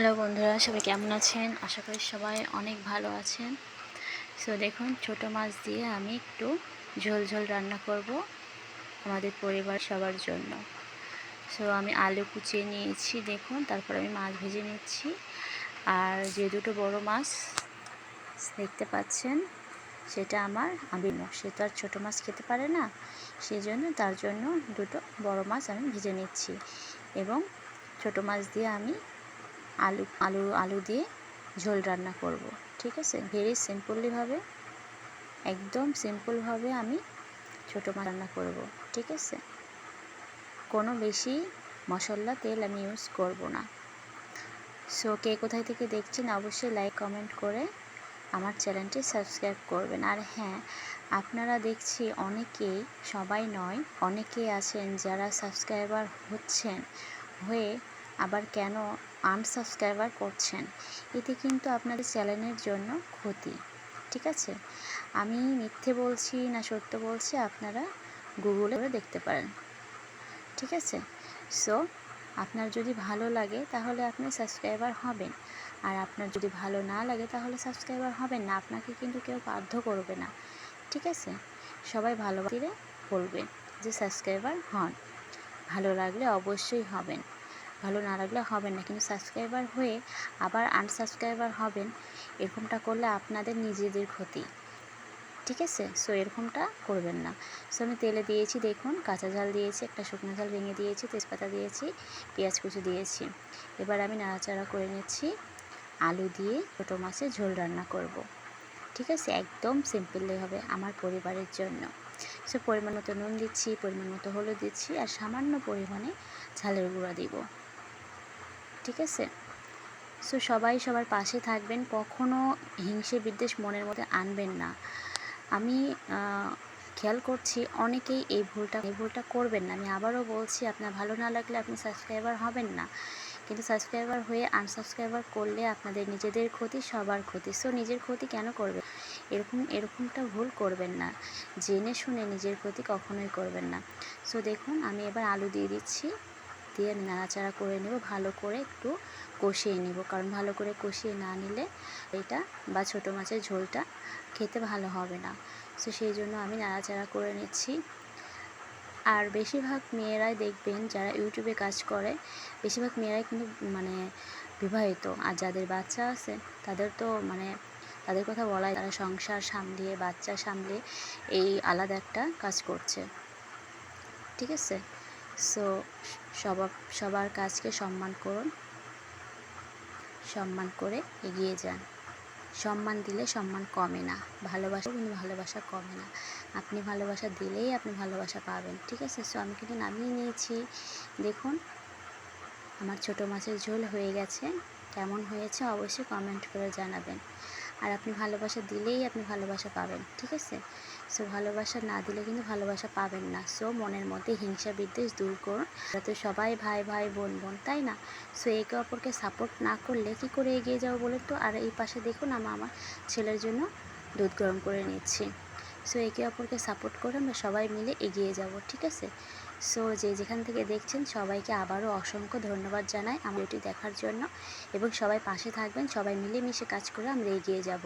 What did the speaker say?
Hello বন্ধুরা, সবাই কেমন আছেন? আশা করি সবাই অনেক ভালো আছেন। সো দেখুন, ছোট মাছ দিয়ে আমি একটু ঝোল ঝোল রান্না করব আমাদের পরিবার সবার জন্য। সো আমি আলু কুচিয়ে নিয়েছি, দেখুন, তারপর আমি মাছ ভেজে নিচ্ছি। আর যে দুটো বড় মাছ দেখতে পাচ্ছেন, সেটা আমার আমি সে তো আর ছোটো মাছ খেতে পারে না সেই জন্য তার জন্য দুটো বড় মাছ আমি ভেজে নিচ্ছি। এবং ছোটো মাছ দিয়ে আমি আলু আলু আলু দিয়ে ঝোল রান্না করব, ঠিক আছে? ভেরি সিম্পলিভাবে একদম সিম্পলভাবে আমি ছোটো মাছ রান্না করব, ঠিক আছে? কোনো বেশি মশলা, তেল আমি ইউজ করব না। সো কে কোথায় থেকে দেখছেন, অবশ্যই লাইক কমেন্ট করে আমার চ্যানেলটি সাবস্ক্রাইব করবেন। আর হ্যাঁ আপনারা দেখছি অনেকেই, সবাই নয়, অনেকেই আছেন যারা সাবস্ক্রাইবার হচ্ছেন, হয়ে আবার কেন আনসাবস্ক্রাইবার করছেন? এতে কিন্তু আপনাদের চ্যানেলের জন্য ক্ষতি, ঠিক আছে? আমি মিথ্যে বলছি না সত্য বলছি, আপনারা গুগলে দেখতে পারেন, ঠিক আছে? সো আপনার যদি ভালো লাগে তাহলে আপনি সাবস্ক্রাইবার হবেন, আর আপনার যদি ভালো না লাগে তাহলে সাবস্ক্রাইবার হবেন না, আপনাকে কিন্তু কেউ বাধ্য করবে না, ঠিক আছে? সবাই ভালোবাসিরে বলবে যে সাবস্ক্রাইবার হন, ভালো লাগলে অবশ্যই হবেন। ভালো না লাগলে হবে না। কিন্তু সাবস্ক্রাইবার হয়ে আবার আনসাবস্ক্রাইবার হবেন, এরকমটা করলে আপনাদের নিজেদের ক্ষতি। ঠিক আছে? সো এরকমটা করবেন না। সো আমি তেলে দিয়েছি, দেখুন, কাঁচা ঝাল দিয়েছি, একটা শুকনো ঝাল ভেঙে দিয়েছি, তেজপাতা দিয়েছি, পেঁয়াজ কুচি দিয়েছি। এবার আমি নাড়াচাড়া করে নিচ্ছি, আলু দিয়ে ছোটো মাছের ঝোল রান্না করব। ঠিক আছে? একদম সিম্পললি হবে আমার পরিবারের জন্য। সো পরিমাণ মতো নুন দিচ্ছি, পরিমাণ মতো হলুদ দিচ্ছি, আর সামান্য পরিমাণে ঝালের গুঁড়া দিব। ঠিক আছে? সো সবাই সবার পাশে থাকবেন। কখনো হিংসে বিদ্বেষ মনের মধ্যে আনবেন না। আমি খেয়াল করছি অনেকেই এই ভুলটা এই ভুলটা করবেন না। আমি আবারও বলছি, আপনার ভালো না লাগলে আপনি সাবস্ক্রাইবার হবেন না। কিন্তু সাবস্ক্রাইবার হয়ে আনসাবস্ক্রাইবার করলে আপনাদের নিজেদের ক্ষতি, সবার ক্ষতি। সো নিজের ক্ষতি কেন করবে এরকম, এরকমটা ভুল করবেন না। জেনে শুনে নিজের ক্ষতি কখনোই করবেন না। সো দেখুন, আমি এবার আলু দিয়ে দিচ্ছি। দিয়ে আমি নাড়াচাড়া করে নেব, ভালো করে একটু কষিয়ে নেব। কারণ ভালো করে কষিয়ে না নিলে এটা বা ছোটো মাছের ঝোলটা খেতে ভালো হবে না। সো সেই জন্য আমি নাড়াচাড়া করে নিচ্ছি। আর বেশিরভাগ মেয়েরাই দেখবেন যারা ইউটিউবে কাজ করে, বেশিরভাগ মেয়েরাই কিন্তু মানে বিবাহিত। আর যাদের বাচ্চা আছে, তাদের তো মানে তাদের কথা বলাই, তারা সংসার সামলিয়ে, বাচ্চা সামলিয়ে এই আলাদা একটা কাজ করছে। ঠিক আছে? সো সবার সবার কাজকে সম্মান করুন। সম্মান করে এগিয়ে যান। সম্মান দিলে সম্মান কমে না। ভালোবাসা কিন্তু ভালোবাসা কমে না। আপনি ভালোবাসা দিলেই আপনি ভালোবাসা পাবেন, ঠিক আছে? সো আমি কিন্তু নামিয়ে নিয়েছি। দেখুন, আমার ছোটো মাছের ঝোল হয়ে গেছে। কেমন হয়েছে অবশ্যই কমেন্ট করে জানাবেন। আর আপনি ভালোবাসা দিলেই আপনি ভালোবাসা পাবেন, ঠিক আছে? সো ভালোবাসা না দিলে কিন্তু ভালোবাসা পাবেন না। সো মনের মধ্যে হিংসা বিদ্বেষ দূর করুন। তো সবাই ভাই ভাই, বোন বোন, তাই না? সো একে অপরকে সাপোর্ট না করলে কি করে এগিয়ে যাব বলে তো? আর এই পাশে দেখুন আমি আমার ছেলের জন্য দুধ গরম করে নিচ্ছি। সো একে অপরকে সাপোর্ট করে আমরা সবাই মিলে এগিয়ে যাব, ঠিক আছে? সো যে যেখান থেকে দেখছেন সবাইকে আবারও অসংখ্য ধন্যবাদ জানাই আমার ভিডিওটি দেখার জন্য। এবং সবাই পাশে থাকবেন, সবাই মিলেমিশে কাজ করে আমরা এগিয়ে যাব।